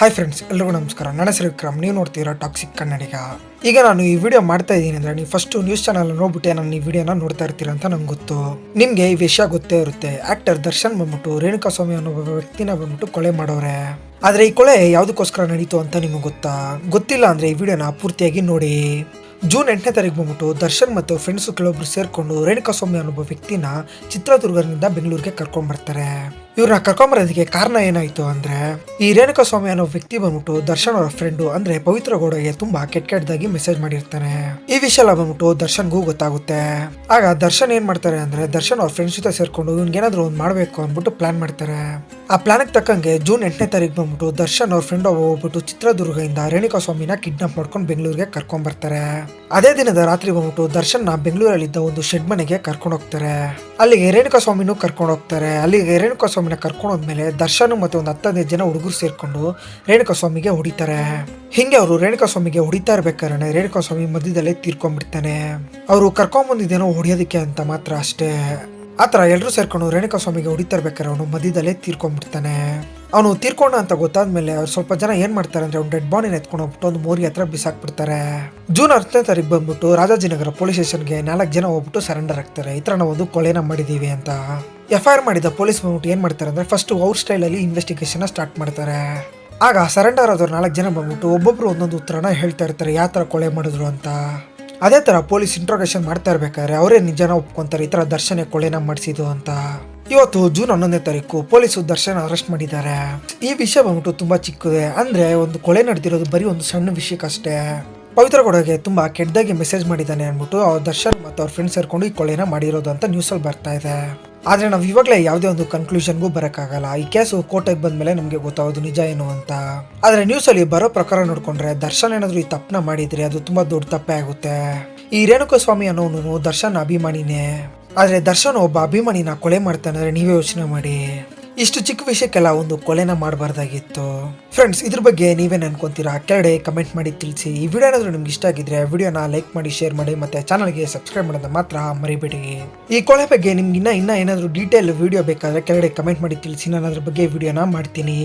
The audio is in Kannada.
ಹಾಯ್ ಫ್ರೆಂಡ್ಸ್ ಎಲ್ರಿಗೂ ನಮಸ್ಕಾರ. ನನ್ನ ಹೆಸರು ವಿಕ್ರಮ್. ನೀವು ನೋಡ್ತೀರಾ ಟಾಕ್ಸಿಕ್ ಕನ್ನಡಿಗ. ಈಗ ನಾನು ಈ ವಿಡಿಯೋ ಮಾಡ್ತಾ ಇದ್ದೀನಿ ಅಂದ್ರೆ ನೀವು ಫಸ್ಟ್ ನ್ಯೂಸ್ ಚಾನಲ್ ನೋಡ್ಬಿಟ್ಟೆ ನಾನು ಈ ವಿಡಿಯೋನ ನೋಡ್ತಾ ಇರ್ತೀರ ಅಂತ ನಂಗೆ ಗೊತ್ತು. ನಿಮಗೆ ಈ ವಿಷಯ ಗೊತ್ತೇ ಇರುತ್ತೆ. ಆಕ್ಟರ್ ದರ್ಶನ್ ಬಂದ್ಬಿಟ್ಟು, ರೇಣುಕಾ ಸ್ವಾಮಿ ಅನ್ನೋ ವ್ಯಕ್ತಿನ ಬಂದ್ಬಿಟ್ಟು ಕೊಲೆ ಮಾಡೋರೆ. ಆದ್ರೆ ಈ ಕೊಲೆ ಯಾವುದಕ್ಕೋಸ್ಕರ ನಡೀತು ಅಂತ ನಿಮಗೆ ಗೊತ್ತಾ? ಗೊತ್ತಿಲ್ಲ ಅಂದ್ರೆ ಈ ವಿಡಿಯೋನ ಪೂರ್ತಿಯಾಗಿ ನೋಡಿ. ಜೂನ್ ಎಂಟನೇ ತಾರೀಕು ಬಂದ್ಬಿಟ್ಟು ದರ್ಶನ್ ಮತ್ತು ಫ್ರೆಂಡ್ಸ್ ಕೆಲವೊಬ್ರು ಸೇರ್ಕೊಂಡು ರೇಣುಕಾ ಸ್ವಾಮಿ ಅನ್ನೋ ವ್ಯಕ್ತಿನ ಚಿತ್ರದುರ್ಗದಿಂದ ಬೆಂಗಳೂರಿಗೆ ಕರ್ಕೊಂಡ್ ಬರ್ತಾರೆ. ಇವ್ರನ್ನ ಕರ್ಕೊಂಬರೋದಕ್ಕೆ ಕಾರಣ ಏನಾಯ್ತು ಅಂದ್ರೆ, ಈ ರೇಣುಕಾ ಸ್ವಾಮಿ ಅನ್ನೋ ವ್ಯಕ್ತಿ ಬಂದ್ಬಿಟ್ಟು ದರ್ಶನ್ ಅವರ ಫ್ರೆಂಡು ಅಂದ್ರೆ ಪವಿತ್ರ ಗೌಡಗೆ ತುಂಬಾ ಕೆಟ್ಟ ಕೆಟ್ಟದಾಗಿ ಮೆಸೇಜ್ ಮಾಡಿರ್ತಾನೆ. ಈ ವಿಷಯ ಎಲ್ಲ ಬಂದ್ಬಿಟ್ಟು ದರ್ಶನ್ಗೂ ಗೊತ್ತಾಗುತ್ತೆ. ಆಗ ದರ್ಶನ್ ಏನ್ ಮಾಡ್ತಾರೆ ಅಂದ್ರೆ, ದರ್ಶನ್ ಅವ್ರ ಫ್ರೆಂಡ್ಸ್ ಜೊತೆ ಸೇರ್ಕೊಂಡು ಇವ್ನಿಗೇನಾದ್ರೂ ಒಂದು ಮಾಡಬೇಕು ಅಂದ್ಬಿಟ್ಟು ಪ್ಲಾನ್ ಮಾಡ್ತಾರೆ. ಆ ಪ್ಲಾನಿಗೆ ತಕ್ಕಂಗೆ ಜೂನ್ ಎಂಟನೇ ತಾರೀಕು ಬಂದ್ಬಿಟ್ಟು ದರ್ಶನ್ ಅವ್ರ ಫ್ರೆಂಡ್ ಹೋಗ್ಬಿಟ್ಟು ಚಿತ್ರದುರ್ಗದಿಂದ ರೇಣುಕಾ ಸ್ವಾಮಿನ ಕಿಡ್ನಾಪ್ ಮಾಡ್ಕೊಂಡು ಬೆಂಗಳೂರಿಗೆ ಕರ್ಕೊಂಡ್ ಬರ್ತಾರೆ. ಅದೇ ದಿನದ ರಾತ್ರಿ ಬಂದ್ಬಿಟ್ಟು ದರ್ಶನ್ನ ಬೆಂಗಳೂರಲ್ಲಿದ್ದ ಒಂದು ಶೆಡ್ ಮನೆಗೆ ಕರ್ಕೊಂಡು ಹೋಗ್ತಾರೆ. ಅಲ್ಲಿಗೆ ರೇಣುಕಾ ಸ್ವಾಮಿನೂ ಕರ್ಕೊಂಡು ಹೋಗ್ತಾರೆ. ಅಲ್ಲಿಗೆ ರೇಣುಕಾ ಸ್ವಾಮಿನ ಕರ್ಕೊಂಡು ಹೋದ್ಮೇಲೆ ದರ್ಶನ್ ಮತ್ತೆ ಒಂದು ಹತ್ತೈದು ಜನ ಹುಡುಗರು ಸೇರ್ಕೊಂಡು ರೇಣುಕಾ ಸ್ವಾಮಿಗೆ ಹೊಡಿತಾರೆ. ಹಿಂಗೆ ಅವರು ರೇಣುಕಾ ಸ್ವಾಮಿಗೆ ಹೊಡಿತಾ ಇರ್ಬೇಕಾದ್ರೆ ರೇಣುಕಾ ಸ್ವಾಮಿ ಮಧ್ಯದಲ್ಲೇ ತೀರ್ಕೊಂಡ್ಬಿಡ್ತಾನೆ. ಅವರು ಕರ್ಕೊಂಬಂದಿದ್ದೇನೋ ಹೊಡಿಯೋದಕ್ಕೆ ಅಂತ ಮಾತ್ರ ಅಷ್ಟೇ. ಆತರ ಎಲ್ಲರೂ ಸೇರ್ಕೊಂಡು ರೇಣುಕಾ ಸ್ವಾಮಿಗೆ ಹೊಡಿತಾ ಇರ್ಬೇಕಾದ್ರೆ ಅವನು ಮಧ್ಯದಲ್ಲೇ ತೀರ್ಕೊಂಡ್ಬಿಡ್ತಾನೆ ಅವನು ತೀರ್ಕೊಂಡ ಅಂತ ಗೊತ್ತಾದ್ಮೇಲೆ ಅವ್ರು ಸ್ವಲ್ಪ ಜನ ಏನ್ ಮಾಡ್ತಾರೆ ಅಂದ್ರೆ ಅವ್ನು ಡೆಡ್ ಬಾಡಿನ ಎತ್ಕೊಂಡು ಹೋಗ್ಬಿಟ್ಟು ಒಂದು ಮೋರಿ ಹತ್ರ ಬಿಸಾಕ್ಬಿಡ್ತಾರೆ. ಜೂನ್ ಹತ್ತನೇ ತಾರೀಕು ಬಂದ್ಬಿಟ್ಟು ರಾಜಾಜಿನಗರ ಪೊಲೀಸ್ ಸ್ಟೇಷನ್ಗೆ ನಾಲ್ಕು ಜನ ಹೋಗ್ಬಿಟ್ಟು ಸರೆಂಡರ್ ಆಗ್ತಾರೆ. ಈ ಥರ ನಾವು ಒಂದು ಕೊಲೆನ ಮಾಡಿದೀವಿ ಅಂತ. ಎಫ್ ಐ ಆರ್ ಮಾಡಿದ ಪೊಲೀಸ್ ಬಂದ್ಬಿಟ್ಟು ಏನು ಮಾಡ್ತಾರೆ ಅಂದ್ರೆ ಫಸ್ಟ್ ಅವ್ರ ಸ್ಟೈಲಲ್ಲಿ ಇನ್ವೆಸ್ಟಿಗೇಷನ್ ಸ್ಟಾರ್ಟ್ ಮಾಡ್ತಾರೆ. ಆಗ ಸರೆಂಡರ್ ಆದವ್ರು ನಾಲ್ಕು ಜನ ಬಂದ್ಬಿಟ್ಟು ಒಬ್ಬೊಬ್ರು ಒಂದೊಂದು ಉತ್ತರನ ಹೇಳ್ತಾ ಇರ್ತಾರೆ, ಯಾವ ಥರ ಕೊಳೆ ಮಾಡಿದ್ರು? ಅಂತ. ಅದೇ ತರ ಪೊಲೀಸ್ ಇಂಟ್ರೋಗೇಷನ್ ಮಾಡ್ತಾ ಇರ್ಬೇಕಾದ್ರೆ ಅವರೇ ನಿಜನ ಒಪ್ಕೊಂತಾರೆ, ಈ ಥರ ದರ್ಶನ ಕೊಳೆನ ಮಾಡಿಸಿದ್ದು ಅಂತ. ಇವತ್ತು ಜೂನ್ ಹನ್ನೊಂದನೇ ತಾರೀಕು ಪೊಲೀಸರು ದರ್ಶನ್ ಅರೆಸ್ಟ್ ಮಾಡಿದ್ದಾರೆ. ಈ ವಿಷಯ ಬಂದ್ಬಿಟ್ಟು ತುಂಬಾ ಚಿಕ್ಕದೆ. ಅಂದ್ರೆ ಒಂದು ಕೊಳೆ ನಡೆದಿರೋದು ಬರೀ ಒಂದು ಸಣ್ಣ ವಿಷಯಕ್ಕಷ್ಟೇ. ಪವಿತ್ರ ಗೌಡಗೆ ತುಂಬ ಕೆಟ್ಟದಾಗಿ ಮೆಸೇಜ್ ಮಾಡಿದ್ದಾನೆ ಅಂದ್ಬಿಟ್ಟು ಅವ್ರ ದರ್ಶನ್ ಮತ್ತು ಅವ್ರ ಫ್ರೆಂಡ್ಸ್ ಸೇರ್ಕೊಂಡು ಈ ಕೊಲೆನ ಮಾಡಿರೋದು ಅಂತ ನ್ಯೂಸಲ್ಲಿ ಬರ್ತಾ ಇದೆ. ಆದರೆ ನಾವು ಇವಾಗಲೇ ಯಾವುದೇ ಒಂದು ಕನ್ಕ್ಲೂಷನ್ಗೂ ಬರೋಕ್ಕಾಗಲ್ಲ. ಈ ಕೇಸು ಕೋರ್ಟಿಗೆ ಬಂದ್ಮೇಲೆ ನಮಗೆ ಗೊತ್ತಾಗೋದು ನಿಜ ಏನು ಅಂತ. ಆದರೆ ನ್ಯೂಸಲ್ಲಿ ಬರೋ ಪ್ರಕಾರ ನೋಡಿಕೊಂಡ್ರೆ ದರ್ಶನ್ ಏನಾದರೂ ಈ ತಪ್ಪನ್ನ ಮಾಡಿದರೆ ಅದು ತುಂಬ ದೊಡ್ಡ ತಪ್ಪೇ ಆಗುತ್ತೆ. ಈ ರೇಣುಕಸ್ವಾಮಿ ಅನ್ನೋನು ದರ್ಶನ್ ಅಭಿಮಾನಿನೇ. ಆದರೆ ದರ್ಶನ್ ಒಬ್ಬ ಅಭಿಮಾನಿನ ಕೊಲೆ ಮಾಡ್ತಾನೆ ಅಂದರೆ ನೀವೇ ಯೋಚನೆ ಮಾಡಿ. ಇಷ್ಟು ಚಿಕ್ಕ ವಿಷಯಕ್ಕೆಲ್ಲ ಒಂದು ಕೊಲೆನ ಮಾಡಬಾರ್ದಾಗಿತ್ತು. ಫ್ರೆಂಡ್ಸ್ ಇದ್ರ ಬಗ್ಗೆ ನೀವೇನು ಅನ್ಕೊಂತೀರಾ? ಕೆಳಡೆ ಕಮೆಂಟ್ ಮಾಡಿ ತಿಳಿಸಿ. ಈ ವಿಡಿಯೋ ಏನಾದರೂ ನಿಮ್ಗೆ ಇಷ್ಟ ಆಗಿದ್ರೆ ವಿಡಿಯೋನ ಲೈಕ್ ಮಾಡಿ ಶೇರ್ ಮಾಡಿ, ಮತ್ತೆ ಚಾನಲ್ಗೆ ಸಬ್ಸ್ಕ್ರೈಬ್ ಮಾಡೋದನ್ನ ಮಾತ್ರ ಮರಿಬೇಡಿ. ಈ ಕೊಳೆ ಬಗ್ಗೆ ನಿಮ್ಗೆ ಇನ್ನ ಇನ್ನ ಏನಾದರೂ ಡೀಟೇಲ್ ವಿಡಿಯೋ ಬೇಕಾದ್ರೆ ಕೆಳಗಡೆ ಕಮೆಂಟ್ ಮಾಡಿ ತಿಳಿಸಿ. ನಾನು ಅದ್ರ ಬಗ್ಗೆ ವಿಡಿಯೋನ ಮಾಡ್ತೀನಿ.